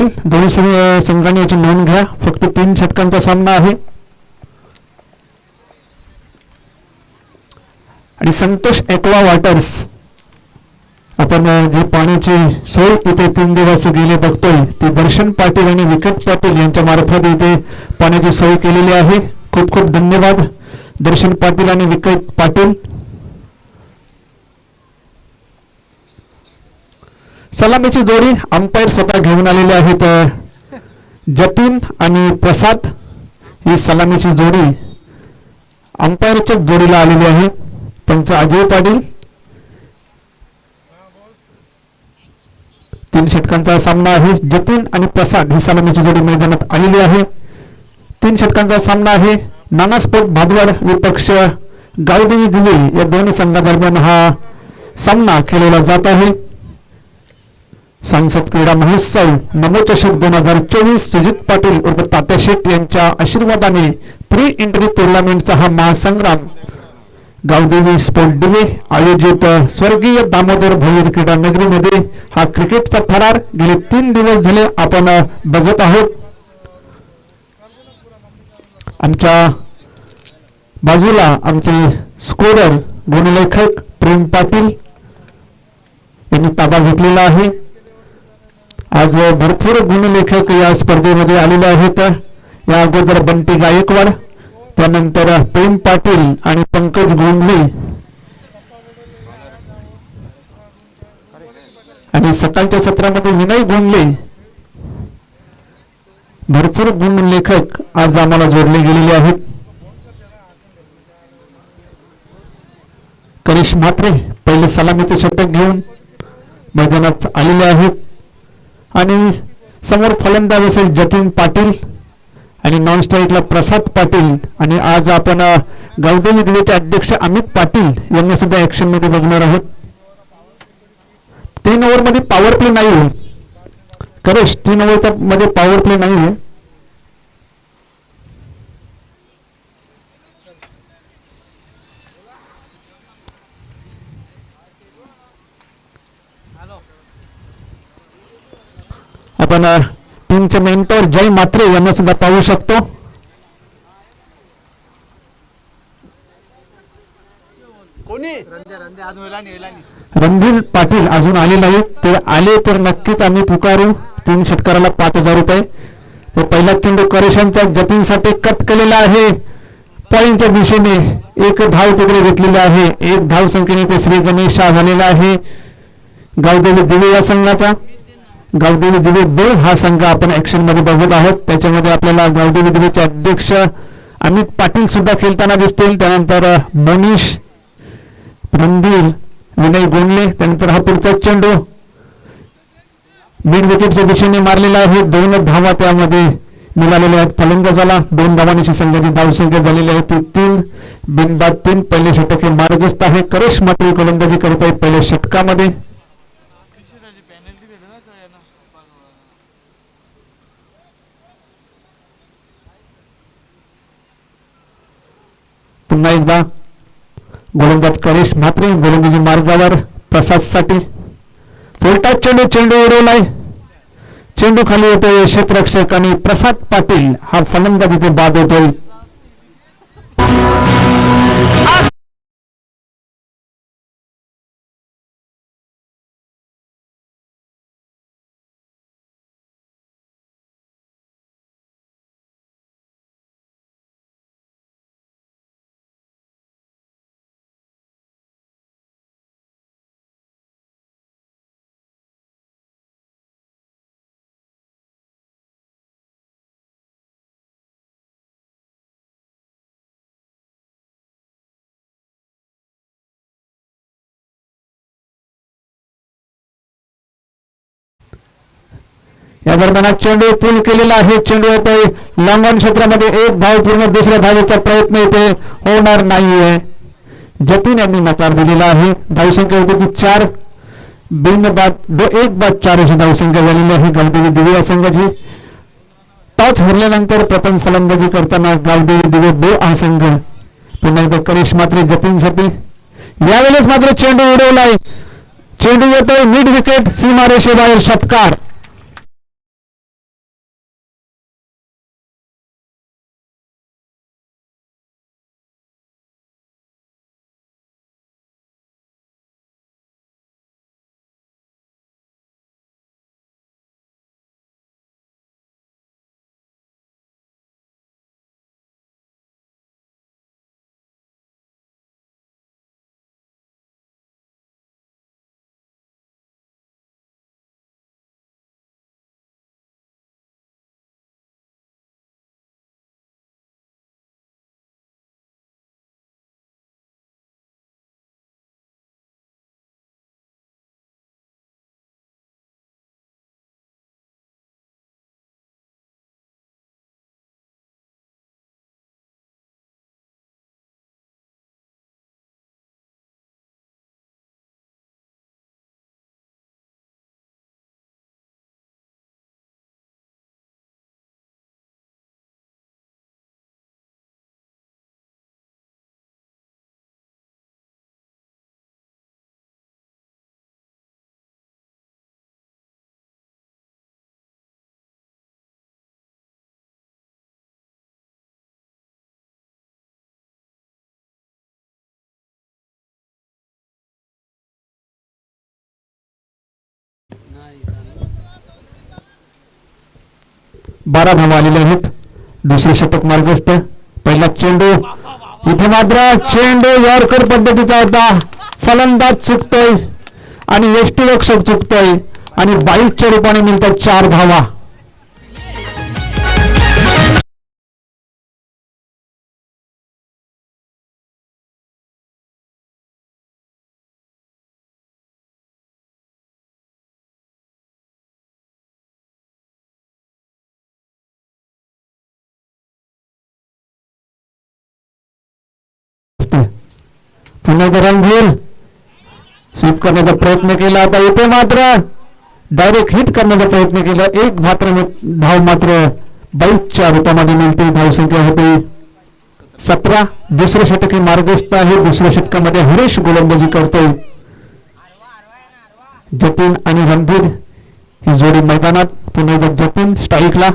दोन्ही संघाने याची नोंद घ्या. फक्त तीन षटकांचा सामना आहे. आणि संतोष एक्वा वॉटर्स आपण जे पाण्याची सोय इथे तीन दिवस गेले बघतोय ती दर्शन पाटील आणि विकट पाटील यांच्या मार्फत इथे पाण्याची सोय केलेली आहे. खूप खूप धन्यवाद. दर्शन पाटील आणि विकट पाटील सलामीची जोडी अंपायर स्वतः घेऊन आलेले आहेत जतीन आणि प्रसाद ही सलामीची जोडी अंपायरच्या जोडीला आलेली आहे. पंच अजय पाटील. तीन षटकांचा सामना आहे. जतीन आणि प्रसाद ही सलामीची जोडी मैदानात आलेली आहे. तीन षटकांचा सामना आहे. नाना स्पोर्ट भादवाड विपक्ष गावदेवी दिले या दोन संघादरम्यान हा सामना खेळवला जात आहे. सांसद क्रीडा महोत्सव नमोचषक दोन हजार चोवीस सुजित पाटील उर्फ तात्या शेट यांच्या आशीर्वादाने प्री एंट्री टुर्नामेंटचा हा महासंग्राम. गावदेवी स्पोर्ट डिवे आयोजित स्वर्गीय दामोदर भोईर क्रीडा नगरीमध्ये हा क्रिकेटचा थरार गेले तीन दिवस झाले आपण बघत आहोत. आमच्या बाजूला आमचे स्कोरर गुणलेखक प्रेम पाटील यांनी ताबा घेतलेला आहे. आज भरपूर गुणलेखक या स्पर्धेमध्ये आलेले आहेत. या अगोदर बंटी गायकवाड त्यानंतर प्रेम पाटील आणि पंकज गोंडले आणि सकाळच्या सत्रामध्ये विनय गोंडले भरपूर गुणलेखक आज आम्हाला जोडले गेलेले आहेत. करिश म्हात्रे पहिले सलामीचे षटक घेऊन मैदानात आलेले आहेत. आणि समोर फलंदाज असेल जतीन पाटील आणि नॉन स्ट्राईकला प्रसाद पाटील. आणि आज आपण अ, गावदेवी दिवेचे अध्यक्ष अमित पाटील यांना सुद्धा ऍक्शनमध्ये बघणार आहोत. तीन ओव्हरमध्ये पॉवर प्ले नाही आहे करेश तीन ओव्हरचा मध्ये पॉवर प्ले नाही आहे आपण टीमचे मेंटर जय मात्रे यांना सुद्धा पाहू शकतो. कोणी? रणधीर पाटील अजून आले नाहीत ते आले तर नक्कीच आम्ही पुकारू. तीन षटकाराला पाच हजार रुपये. तर पहिला चेंडू करेशांचा जतीनसाठी कट केलेला आहे. पॉईंटच्या दिशेने एक धाव तिकडे घेतलेला आहे. एक धाव संख्येने ते श्री गणेश शाह झालेला आहे. गावदेवी दिवे या संघाचा. गावदेवी दिवे दोन हा संघ आपण ऍक्शनमध्ये बघत आहोत. त्याच्यामध्ये आपल्याला गावदेवी दिवेचे अध्यक्ष अमित पाटील सुद्धा खेळताना दिसतील. त्यानंतर मनीष रणधीर विनय गोंडले त्यानंतर हा पुढचा चेंडू. मिड विकेटच्या दिशेने मारलेला आहे. दोन धावा त्यामध्ये मिळालेल्या आहेत. फलंदाजाला दोन धावांची संघाची धावसंख्या झालेली आहे. ती तीन. बिनबाद तीन. पहिले षटक हे मार्गस्थ आहे. करेश मात्र गोलंदाजी करत आहेत पहिल्या षटकामध्ये. पुन्हा एकदा गोलंदाज करेश म्हात्रे गोलंदाजी मार्गावर प्रसादसाठी. फुलटा चेंडू चेंडू उडवलाय. चेंडू खाली येतोय क्षेत्ररक्षक आणि प्रसाद पाटील. हा फलंदाज इथे बाद होतोय. या दरम्यान चेंडू पूल केलेला आहे. चेंडू येतोय. लंगन क्षेत्रामध्ये एक धाव पूर्ण दुसऱ्या धावेचा प्रयत्न येथे होणार नाहीये. जतीन यांनी नकार दिलेला आहे. धावसंख्या होती ती चार. भिन्न बाद दो एक बाद चार अशी धावसंख्या झालेली आहे. गावदेवी दिवे या संघाची टॉच हरल्यानंतर प्रथम फलंदाजी करताना गावदेवी दिवे दो हा संघ पुन्हा एकदा करेश मात्र जतीनसाठी. यावेळेस मात्र चेंडू उडवलाय. चेंडू येतोय. मिड विकेट सीमारेषेबाहेर षटकार. बारा धावा आलेले आहेत. दुसरे षटक मार्गस्थ. पहिला चेंडू. इथे मात्र चेंडू यॉर्कर पद्धतीचा होता. फलंदाज चुकतोय. आणि यष्टीरक्षक चुकतोय. आणि बाईकच्या रूपाने मिळतात चार धावा. पुन्हा एकदा स्वीप करण्याचा प्रयत्न केला. आता इथे मात्र डायरेक्ट हिट करण्याचा प्रयत्न केला. एक मात्र धाव मात्र बाईकच्या रूपामध्ये मिळते. धावसंख्या होते सतरा. दुसरे षटक हे मार्गस्थ आहे. दुसऱ्या षटकामध्ये हरेश गोलंदाजी करतोय. जतीन आणि रणधीर ही जोडी मैदानात पुन्हा एकदा जतीन स्ट्राईकला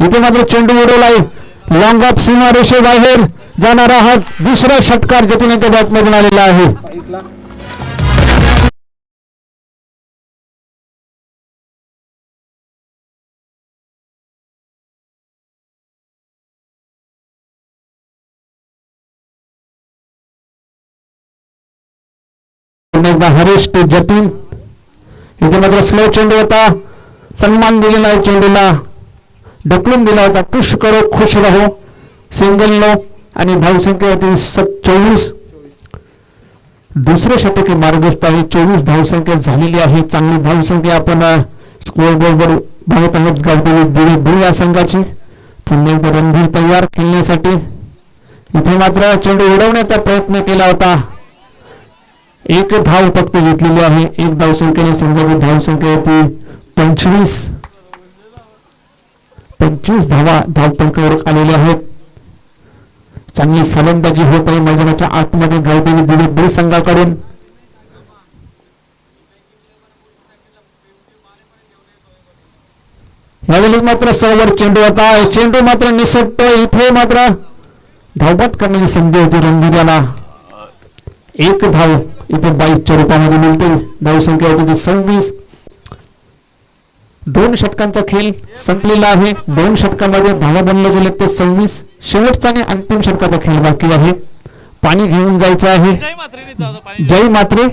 इथे मात्र चेंडू उडवला आहे लॉंग ऑफ सीमा रेषे बाहेर जाणारा हा दुसरा षटकार जतीनाच्या बॅटमधून आलेला आहे. हरीश टू जतीन. इथे मात्र स्लो चेंडू होता. सन्मान दिलेला आहे चेंडूला. ढकलून दिला होता. पुश करो खुश रहो. सिंगल नो आणि धावसंख्या होती सत चोवीस. दुसरे षटके मार्गस्थ आहे चोवीस धावसंख्या झालेली आहे. चांगली धावसंख्या आपण स्कोअर बरोबर बघत आहोत. गावदेवी दिवे बुल या संघाची. पुन्हा एकदा रणधीर तयार खेळण्यासाठी इथे मात्र चेंडू उडवण्याचा प्रयत्न केला होता. एक धाव फक्त घेतलेली आहे. एक धावसंख्येने संघाची धावसंख्या होती पंचवीस. पंचवीस धावा धावपंकावर आलेल्या आहेत. चांगली फलंदाजी होत आहे मैदानाच्या आतमध्ये गावदेवी दिली बी संघाकडून. यावेळी मात्र सर्वर चेंडू होता. चेंडू मात्र निसटतो. इथे मात्र धावपत करण्याची संधी होती रंगीराला एक धाव इथे बाईकच्या रूपामध्ये मिळते. धावसंख्या होती ती सव्वीस. दोन षटकांचा खेळ संपलेला आहे. दोन षटकामध्ये धावा बनले गेले ते सव्वीस. शेवटचा आणि अंतिम षटकाचा खेळ बाकी आहे. पाणी घेऊन जायचं आहे. जय मात्रे.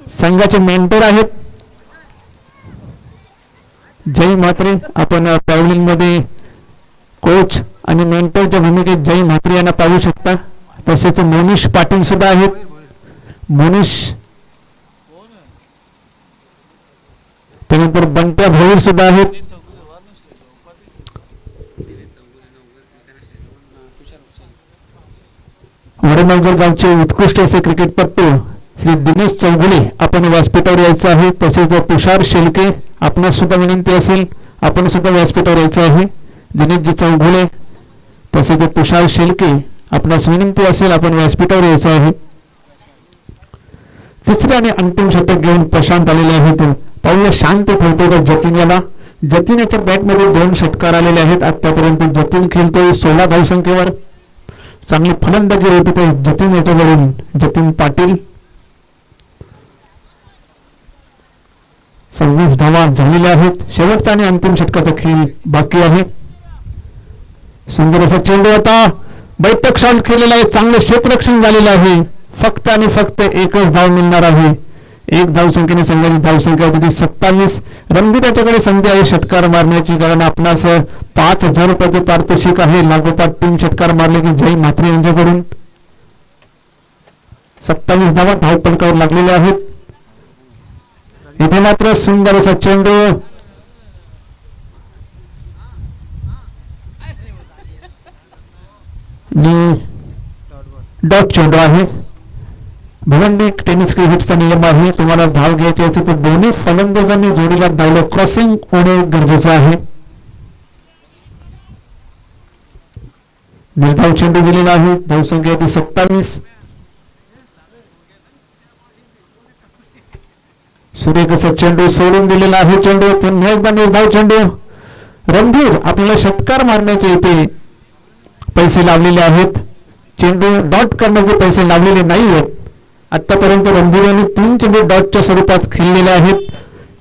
संघाचे मेंटर आहेत. जय मात्रे. आपण मध्ये कोच आणि मेंटरच्या भूमिकेत जय म्हात्रे यांना पाहू शकता. तसेच मोनिश पाटील सुद्धा आहेत. मोनिश त्यानंतर बंट्या भोईर सुद्धा आहेत. वडनगर गावचे उत्कृष्ट असे क्रिकेटपटू श्री दिनेश चौगुले आपण व्यासपीठावर यायचं आहे. तसेच तुषार शेलके आपणास सुद्धा विनंती असेल आपण सुद्धा व्यासपीठावर यायचं आहे. दिनेशजी चौगुले तसेच तुषार शेलके आपणास विनंती असेल आपण व्यासपीठावर यायचं आहे. तिसरे आणि अंतिम षटक घेऊन प्रशांत आलेले आहेत. पाहूया शांत ठेवतो का जतीन याला जतीन याच्या बॅटमध्ये दोन षटकार आलेले आहेत. आतापर्यंत जतीन खेळतोय सोळा धावसंख्येवर. चांगली फलंदाजी होती ते जतीन याच्याकडून जतीन पाटील. सव्वीस धावा झालेल्या आहेत. शेवटचा आणि अंतिम षटकाचा खेळ बाकी आहे. सुंदर असा चेंडू होता बैठक क्षण खेळलेला आहे. चांगलं क्षेत्ररक्षण झालेलं आहे. फक्त आणि फक्त एकच धाव मिळणार आहे. एक धावसंख्येने संघाची धावसंख्या होती ती सत्तावीस. रणधीर याच्याकडे संधी आहे षटकार मारण्याची कारण आपणास पाच हजार रुपयाचे पारितोषिक आहे. लागोपाठ तीन षटकार मारले की जय म्हात्रे यांच्याकडून. सत्तावीस धावा धावपलकावर लागलेल्या आहेत. इथे मात्र सुंदर असा चेंडू. डॉट चेंडू आहे. भिवंडी टेनिस क्रिकेटचा नियम आहे. तुम्हाला धाव घ्यायची असेल तर दोन्ही फलंदाजांनी जोडीला धावलं क्रॉसिंग होणे गरजेचं आहे. निर्धाव चेंडू दिलेला आहे. धावसंख्या ती सत्तावीस. सूर्य असा चेंडू सोडून दिलेला आहे चेंडू. पुन्हा एकदा निर्धाव चेंडू. रणधीर आपल्याला षटकार मारण्याचे इथे पैसे लावलेले आहेत. चेंडू डॉट करण्याचे पैसे लावलेले नाही आहेत आतापर्यंत रणधीर तीन चेंडू डॉटच्या स्वरूपात खेळलेले आहेत.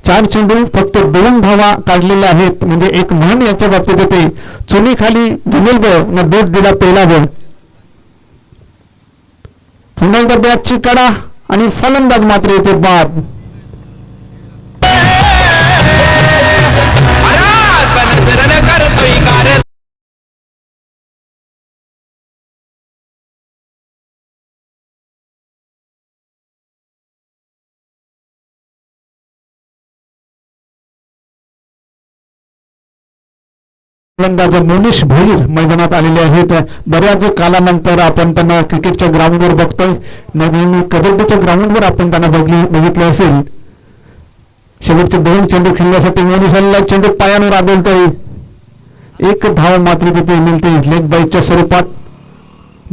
चार चेंडू फक्त दोन धावा काढलेल्या आहेत. म्हणजे एक म्हण याच्या बाबतीत येते. चुनी खाली गुनेल बळ न दूध दिला पहिला बळ पुन्हा एकदा बॅटची कडा आणि फलंदाज मात्र येते बाद. फलंदाज मोनिश भोईर मैदानात आलेले आहेत. बऱ्याच कालानंतर आपण त्यांना क्रिकेटच्या ग्राउंडवर बघतोय. नवीन कबड्डीच्या ग्राउंडवर आपण त्यांना बघली बघितले असेल. शेवटचे दोन चेंडू खेळण्यासाठी मोनिश आलेला चेंडू पायानं आदळतोय एक धाव मात्र तिथे मिळते. लेग बाईकच्या स्वरूपात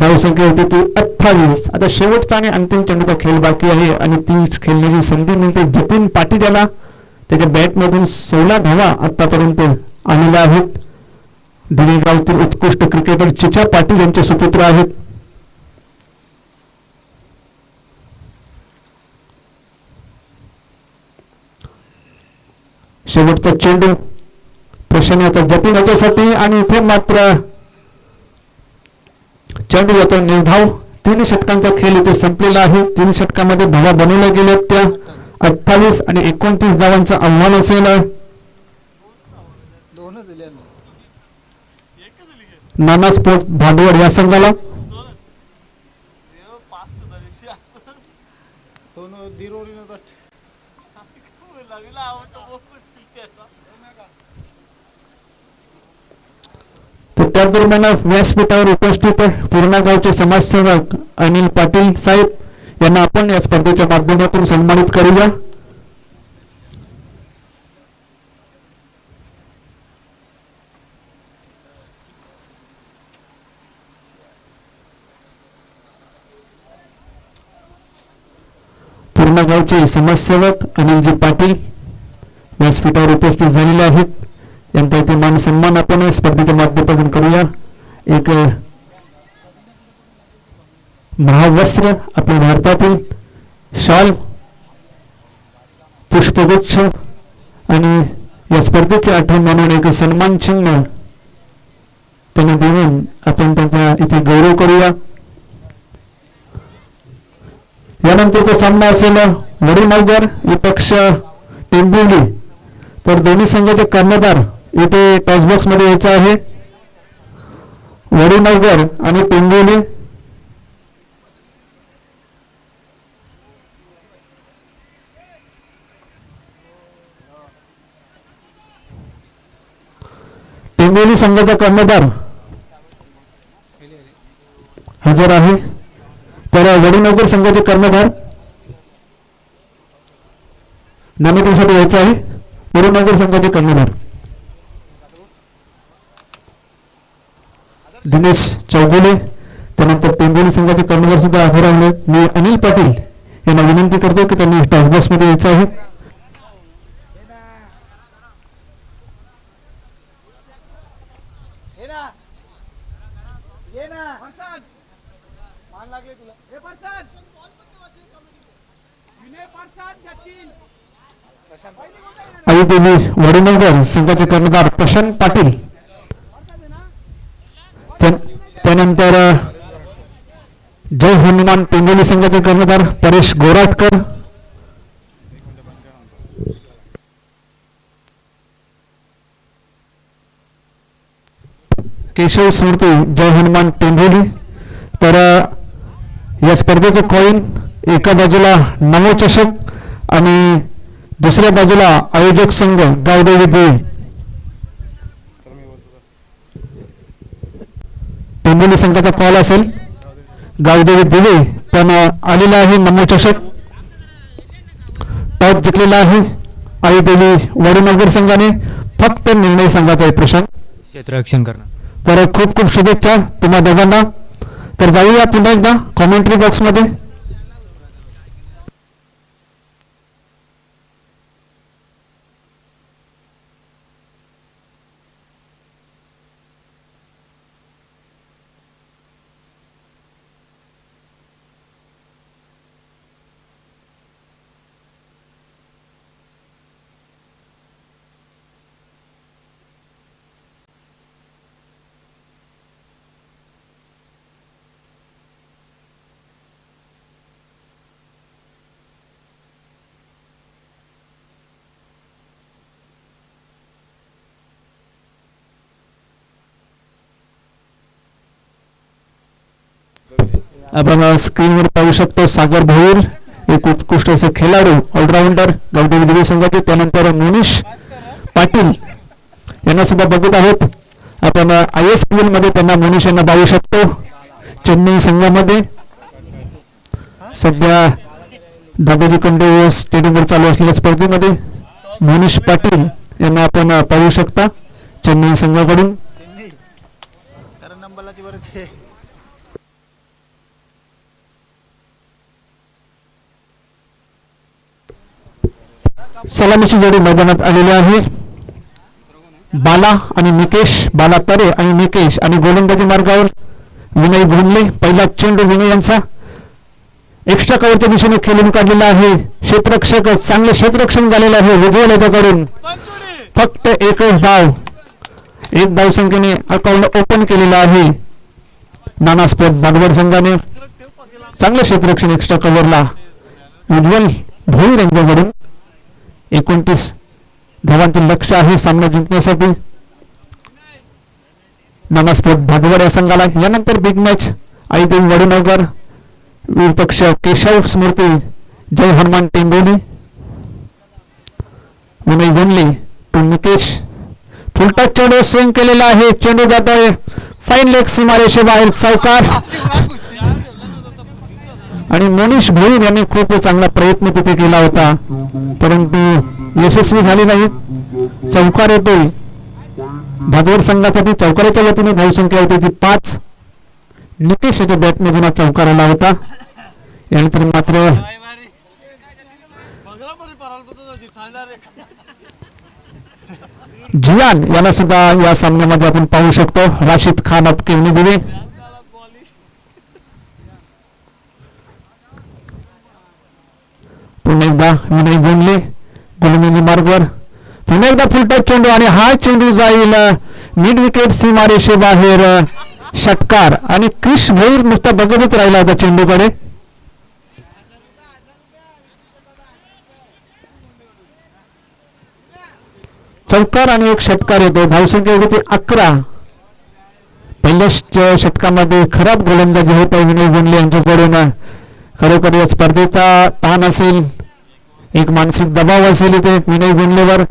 धावसंख्या होती ती अठ्ठावीस. आता शेवटचा आणि अंतिम चेंडूचा खेळ बाकी आहे आणि ती खेळण्याची संधी मिळते. जतीन पाटील याला त्याच्या बॅटमधून सोळा धावा आतापर्यंत आलेल्या आहेत. धुळेगावतील उत्कृष्ट क्रिकेटर चिचा पाटील यांचे सुपुत्र आहेत. शेवटचा चेंडू प्रश्नाचा जतीन याच्यासाठी आणि इथे मात्र चेंडू येतो निर्धाव. तीन षटकांचा खेळ इथे संपलेला आहे. तीन षटकामध्ये धावा बनवल्या गेल्या त्या. अठ्ठावीस आणि एकोणतीस धावांचं आव्हान असेल. नाना स्पोर्ट भांडवड या संघाला? तर त्या दरम्यान व्यासपीठावर उपस्थित पूर्णा गावचे समाजसेवक अनिल पाटील साहेब यांना आपण या स्पर्धेच्या माध्यमातून सन्मानित करूया पूर्णा गावचे समाजसेवक अनिलजी पाटील व्यासपीठावर उपस्थित झालेले आहेत. यांचा इथे मान सन्मान आपण या स्पर्धेच्या माध्यमातून करूया. एक महावस्त्र आपल्या भारतातील शाल पुष्पगुच्छ आणि या स्पर्धेची आठवण म्हणून एक सन्मान चिन्ह त्यांना देऊन आपण त्यांचा इथे गौरव करूया. यानंतरचा सामना असेल वडीलनगर विपक्ष टेंबिवली तर दोन्ही संघाचे कर्णधार इथे टॉसबॉक्समध्ये यायचं आहे. वडीनगर आणि टेंबिवली टेंबिवली संघाचा कर्णधार हजर आहे. तर वडीनगर संघाचे कर्णधार नामेकडसाठी यायचं आहे. पुरुनगर संघाचे कर्णधार. दिनेश चौगुले त्यानंतर टेंबोली संघाचे कर्णधार सुद्धा हजर आहेत. मी अनिल पाटील यांना विनंती करतो की त्यांनी टॉसबॉक्समध्ये यायचं आहे ये ना ये ना मान लागले तुला हे परसान विनय परसान सचिन आई देवी वडीनगर संघाचे कर्णधार प्रशांत पाटील. त्यानंतर जय हनुमान टेंबोली संघाचे कर्णधार परेश गोराटकर. केशव स्मृती जय हनुमान पेंढोली तर या स्पर्धेचं कॉईन एका बाजूला नवचषक आणि दुसऱ्या बाजूला आयोजक संघ गावदेवी देवी. टेंबोली संघाचा कॉल असेल. गावदेवी दिवे पण आलेला आहे नमो चषक. टॉस जिंकलेला आहे आई देवी वडीनगर संघाने. फक्त निर्णय संघाचा आहे प्रशांत. क्षेत्ररक्षण करणं. तर खूप खूप शुभेच्छा तुम्हा दोघांना. तर जाऊया पुन्हा एकदा कॉमेंट्री बॉक्समध्ये आपण स्क्रीनवर पाहू शकतो सागर भोईर एक उत्कृष्ट असे खेळाडू ऑलराऊंडर गौतम विद्यालय संघाचे त्यानंतर मोनिश पाटील यांना सुद्धा बघत आहोत. आपण आय एस पी एलमध्ये त्यांना मोनिश यांना पाहू शकतो. चेन्नई संघामध्ये. सध्या दादाजी कंडे स्टेडियमवर चालू असलेल्या स्पर्धेमध्ये मोनिश पाटील यांना आपण पाहू शकता चेन्नई संघाकडून चेन्नई कारण नंबरला ती बरं ते सलामीची जोडी मैदानात आलेली आहे. बाला आणि निकेश बाला तरे आणि निकेश आणि गोलंदाजी मार्गावर विनय भुमले पहिला चेंडू विनय यांचा. एक्स्ट्रा कव्हरच्या दिशेने खेळून काढलेला आहे. क्षेत्रक्षक चांगले क्षेत्रक्षण झालेलं आहे उज्ज्वल याच्याकडून फक्त एकच धाव. एक धाव संख्येने अकाउंट ओपन केलेलं आहे. नाना स्पोर्ट बागवड संघाने. चांगलं क्षेत्रक्षण एक्स्ट्रा कव्हरला उज्ज्वल भोईर यांच्याकडून. एकोणतीस. धावांचं लक्ष आहे सामना जिंकण्यासाठी. नाना भागवड या संघाला. यानंतर बिग मॅच आईदेव वडनगर. विपक्ष केशव स्मृती. जय हनुमान टेंबोली. विनय गोंडले टू निकेश. फुलटा चेंडू स्विंग केलेला आहे. चेंडू जात आहे फाईन लेग सीमारेषेबाहेर चौकार आणि मनीष भोईर यांनी खूप चांगला प्रयत्न तिथे केला होता. परंतु यशस्वी झाले नाहीत. चौकार येतोय. भादवड संघासाठी चौकाराच्या वतीने धावसंख्या होती ती पाच. निकेश याच्या बॅटमधून चौकार आला होता. यानंतर मात्र जियान याला सुद्धा या सामन्यामध्ये आपण पाहू शकतो. राशीद खान ऑफ दिले बॉलिंग पुन्हा एकदा विनय गोंडले गोलंदाजी मार्गवर. पुन्हा एकदा फुलटा चेंडू आणि हा चेंडू जाईल मिड विकेट सीमारेषे बाहेर. षटकार आणि क्रिश भैर नुसता बघतच राहिला होता चेंडूकडे. चौकार आणि एक षटकार येतो. धावसंख्या होती अकरा. पहिल्या षटकामध्ये खराब गोलंदाजी होत आहे विनय गोंडले यांच्याकडून. खरोखर या स्पर्धेचा ताण असेल एक मानसिक दबाव असेल इथे विनय गुंडलेवर.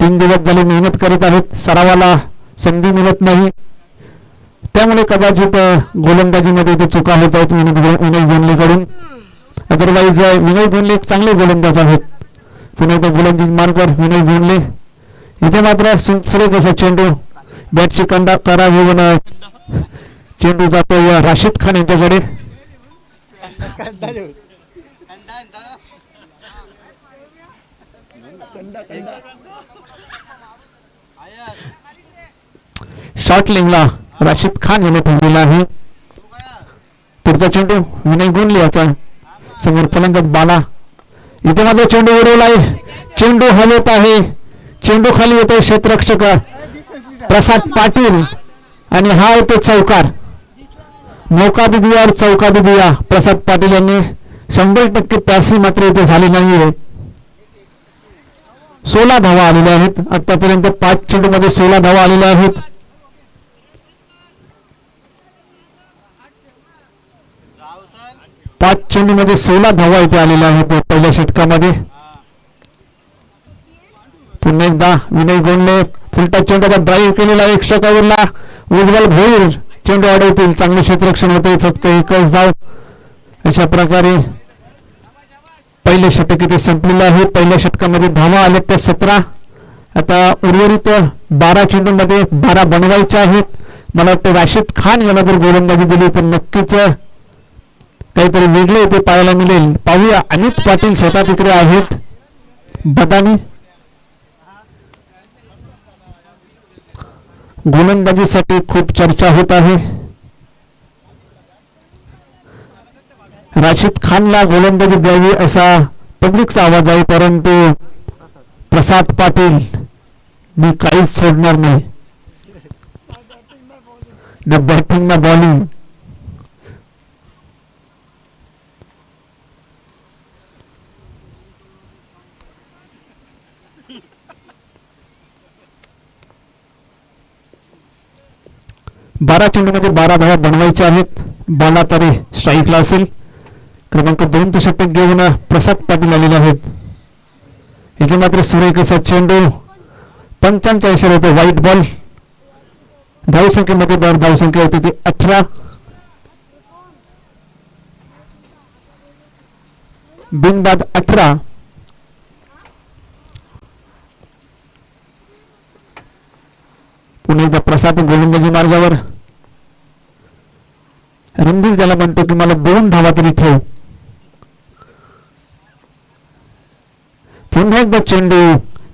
तीन दिवस झाले मेहनत करत आहेत सरावाला संधी मिळत नाही. त्यामुळे कदाचित गोलंदाजीमध्ये इथे चुका होत आहेत विनय गो- विनय गोंडलेकडून. अदरवाईज विनय गोंडले एक चांगले गोलंदाज आहेत. पुन्हा एकदा गोलंदाज मार्गवर विनय गोंडले. इथे मात्र सु- सुरेख असा चेंडू बॅटची कंडा करा घेऊन चेंडू जातो राशीद खान यांच्याकडे. कांदा जेवढ शॉर्ट लिंगला राशीद खान याने ठेवलेला आहे. पुढचा चेंडू विनय गोंडले याचा. समोर फलंदाज बाला. इथे माझा चेंडू उडवलाय चेंडू हलवत आहे. चेंडू खाली येतोय क्षेत्ररक्षक प्रसाद पाटील. आणि हा येतो चौकार. नौका भी दिया और चौका भी दिया प्रसाद पाटील यांनी शंभर टक्के पॅसी मात्र इथे झाली नाहीये. सोळा धावा आलेल्या आहेत. आतापर्यंत पाच चेंडू मध्ये सोळा धावा आलेल्या आहेत. पाच चेंडू मध्ये सोळा धावा इथे आलेल्या आहेत पहिल्या षटकामध्ये. पुन्हा एकदा विनय गोंडले फुलटा चेंडूचा ड्राईव्ह केलेला एक षटकावरला उज्ज्वल भोईर. चेंडू अडवतील चांगले क्षेत्ररक्षण होते. फक्त एकच धाव. अशा प्रकारे पहिले षटक इथे संपलेलं आहे. पहिल्या षटकामध्ये धावा आल्या त्या सतरा. आता उर्वरित बारा चेंडूमध्ये बारा बनवायच्या आहेत. मला वाटतं राशीद खान यांना जर गोलंदाजी दिली तर नक्कीच काहीतरी वेगळे इथे पाहायला मिळेल. पाहूया. अमित पाटील स्वतः तिकडे आहेत. बदामी. गोलंदाजीसाठी खूप चर्चा होत आहे. राशीद खानला गोलंदाजी द्यावी असा पब्लिकचा आवाज आहे परंतु प्रसाद पाटील मी काहीच सोडणार नाही. ना बॅटिंग ना बॉलिंग बारा चेंडूमध्ये बारा धावा बनवायच्या आहेत. बाला तारे स्ट्राईकला असेल. क्रमांक दोनचं षटक घेऊन प्रसाद पाटील आलेले आहेत. इथे मात्र सुरेखचा चेंडू. पंचांचा इशारा होतो व्हाईट बॉल धावसंख्येमध्ये दर धावसंख्या होती ती अठरा. बिनबाद अठरा. पुन्हा एकदा प्रसाद गोलंदाजी मार्गावर. रणधीर त्याला म्हणतो की मला दोन धावा तरी ठेव. पुन्हा एकदा चेंडू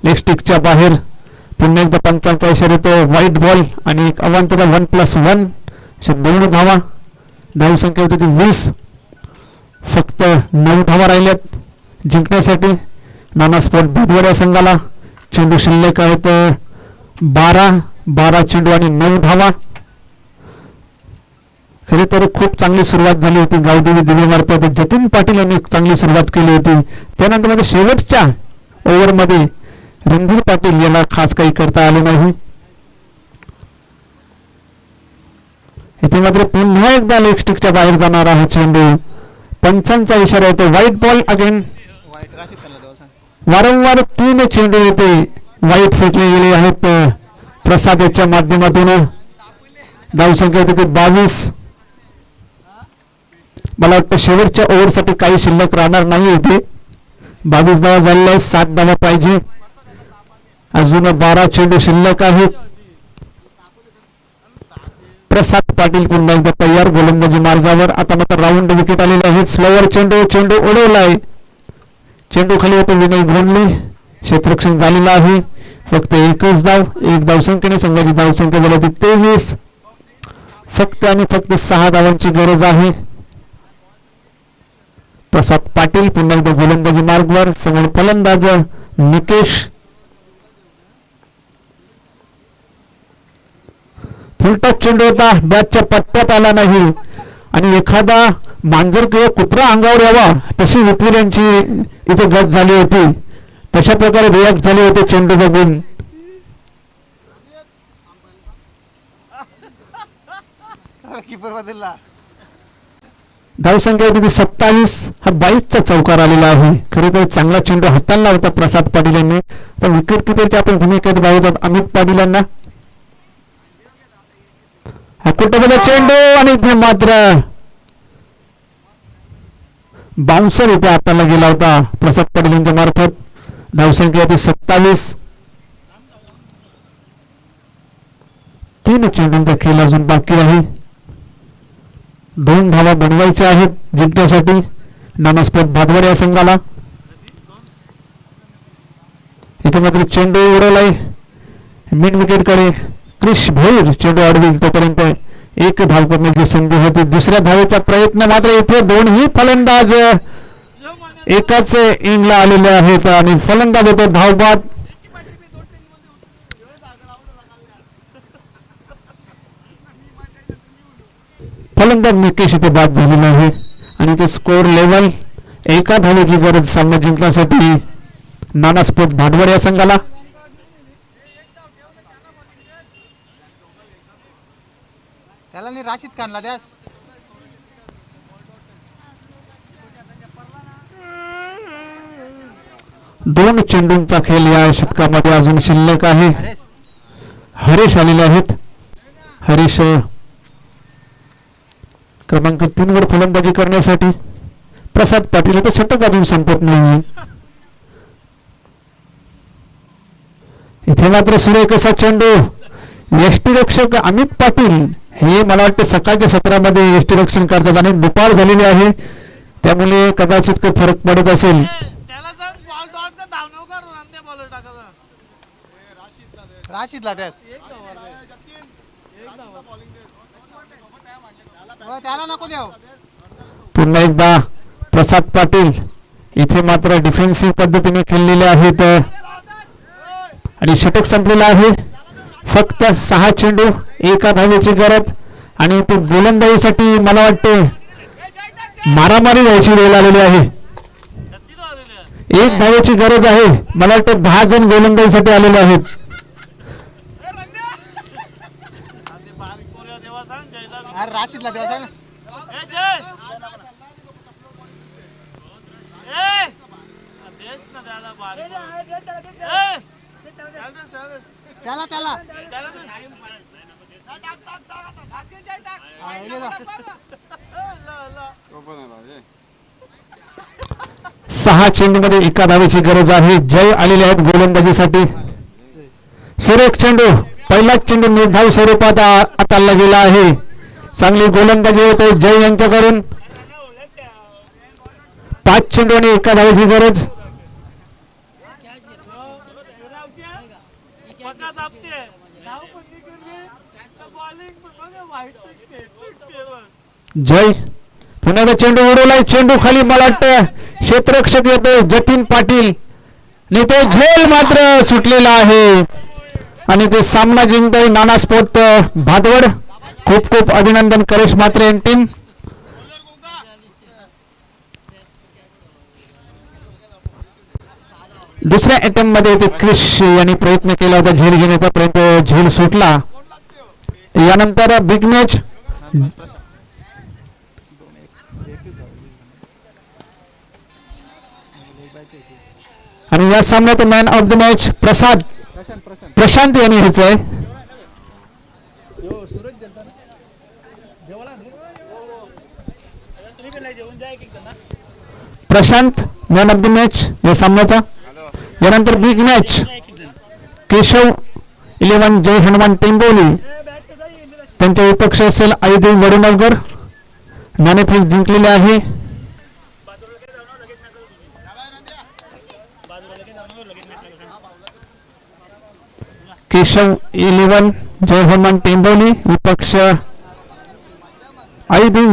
लेगस्टिकच्या बाहेर. पुन्हा एकदा पंचांचा इशारा येतो व्हाईट बॉल आणि एक अवांतरा वन प्लस वन अशा दोन धावा. धावसंख्या होती ती वीस. फक्त नऊ धावा राहिल्यात जिंकण्यासाठी. नाना स्पोर्ट बुधवार या संघाला. चेंडू शिल्लक आहेत बारा. बारा चेंडू आणि नऊ धावा. खरे तर खूप चांगली सुरुवात झाली होती. गावदेवी दिवेमार्फत जतीन पाटील यांनी चांगली सुरुवात केली होती. त्यानंतरमध्ये शेवटच्या ओव्हरमध्ये रणधीर पाटील याला खास काही करता आले नाही. इथे मात्र पुन्हा एकदा लेग स्टिकच्या बाहेर जाणारा हा चेंडू. पंचांचा इशारा येतो व्हाईट बॉल अगेन वारंवार तीन चेंडू येते. वाईट फेकले गेले आहेत. प्रसाद याच्या माध्यमातून धावसंख्या होती बावीस. मला वाटतं शेवटच्या ओव्हरसाठी काही शिल्लक राहणार नाही इथे. बावीस धावा झालेल्या आहेत सात धावा पाहिजे. अजून बारा चेंडू शिल्लक आहेत. प्रसाद पाटील पुन्हा एकदा तयार गोलंदाजी मार्गावर. आता मात्र राऊंड विकेट आलेले आहेत. स्लोवर चेंडू चेंडू उडवलाय. चेंडू खाली होतो विनय ग्रोनले क्षेत्रक्षण झालेलं आहे. फक्त एकच धाव एक धावसंख्येने संघाची धावसंख्या झाली होती तेवीस. फक्त आणि फक्त सहा धावांची गरज आहे. प्रसाद पाटील पुन्हा एकदा गोलंदाजी मार्गवर समोर फलंदाज निकेश. फुलटॉप चेंडू होता बॅटच्या पट्ट्यात आला नाही. आणि एखादा मांजर किंवा कुत्रा अंगावर यावा तशी विपुल यांची इथे गत झाली होती. तशा प्रकारे रिॲक्ट झाले होते चेंडू बघून? धावसंख्या होती ती सत्तावीस. हा बाईसचा चौकार आलेला आहे. खरे तर चांगला चेंडू हाताळला होता प्रसाद पाटील यांनी तर विकेट किपरच्या आपण भूमिकेत पाहतात अमित पाटील यांना हा कुठं चेंडू? आणि इथे मात्र बाउन्सर इथे हाताला गेला होता प्रसाद पाटील यांच्या मार्फत. धावसंख्या होती सत्तावीस। तीन चेंडूंचा खेळ अजून बाकी आहे. दोन धावा बनवायच्या आहेत जिंकण्यासाठी. नानास्पद भादवर या संघाला. इथे मात्र चेंडू उडवलाय. मिड विकेटकडे क्रिश भोईर. चेंडू अडविल तोपर्यंत एक धाव करण्याची संधी होती. दुसऱ्या धावेचा प्रयत्न मात्र इथे दोनही फलंदाज एकाच इनला आलेले आहेत आणि फलंदाज होतो धावबाद. फलंदाज निकेश इथे बाद झालेला आहे. आणि ते स्कोर लेवल एका धावेची गरज सामना जिंकण्यासाठी नाना स्पोर्ट भांडवड या संघाला. त्याला नाही राशीद खानला द्यास दोन चेंडूंचा खेळ या षटकामध्ये अजून शिल्लक आहे. हरेश हरीश आलेले आहेत. हरीश क्रमांक तीन वर फलंदाजी करण्यासाठी. प्रसाद पाटील तर षटक अजून संपत नाही इथे मात्र सुरेख असा चेंडू? यष्टीरक्षक अमित पाटील हे मला वाटतं सकाळच्या सत्रामध्ये यष्टीरक्षण करतात आणि दुपार झालेली आहे. त्यामुळे कदाचित काही फरक पडत असेल त्याला सांग बॉल डॉट धाव नको करून आणि ते बॉलर टाकायचा राशीदला त्यास. त्याला नको देव पुन्हा एकदा प्रसाद पाटील इथे मात्र डिफेन्सिव्ह पद्धतीने खेळलेले आहेत. आणि षटक संपलेलं आहे. फक्त सहा चेंडू एका धावेची गरज आणि ते गोलंदाजीसाठी मला वाटते मारामारी व्हायची वेळ आलेली आहे आहे. एक धावेची गरज आहे. मला वाटतं दहा जण गोलंदाजीसाठी आलेले आहेत आणि ते बारीक पोऱ्या देवा सांग जयला अरे राशीदला आहे ना. ए, जय. ए, देस ना त्याला त्याला. सहा चेंडूमध्ये एका धावेची गरज आहे. जय आलेले आहेत गोलंदाजीसाठी. सुरेख चेंडू पहिलाच चेंडू निर्धाव स्वरूपात आ- हाताळला गेला आहे. चांगली गोलंदाजी होते जय यांच्याकडून. पाच चेंडू आणि एका धावेची गरज. जय. पुन्हा चेंडू उडवलाय चेंडू खाली मला वाटतं क्षेत्ररक्षक येतो जतीन पाटील. आणि तो झेल मात्र सुटलेला आहे. आणि ते सामना जिंकतोय नाना स्पोर्ट भादवड. खूप खूप अभिनंदन करेश मात्रे आणि टीम दुसऱ्या अटेम्प्टमध्ये ते क्रिश यांनी प्रयत्न केला होता झेल घेण्याचा प्रयत्न झेल सुटला. यानंतर बिग मॅच आणि या सामन्यात man of the match Prasad. Prashant यांनी ह्याच आहे. Prashant man of the match या सामन्याचा. यानंतर big match Keshav eleven Jai Hanuman Temboli. त्यांच्या विपक्ष असेल आयुदेव वडनगर नाणेफेक जिंकलेले आहे. केशव इलेव्हन जय हनुमान टेंबोली. विपक्ष आयुदेव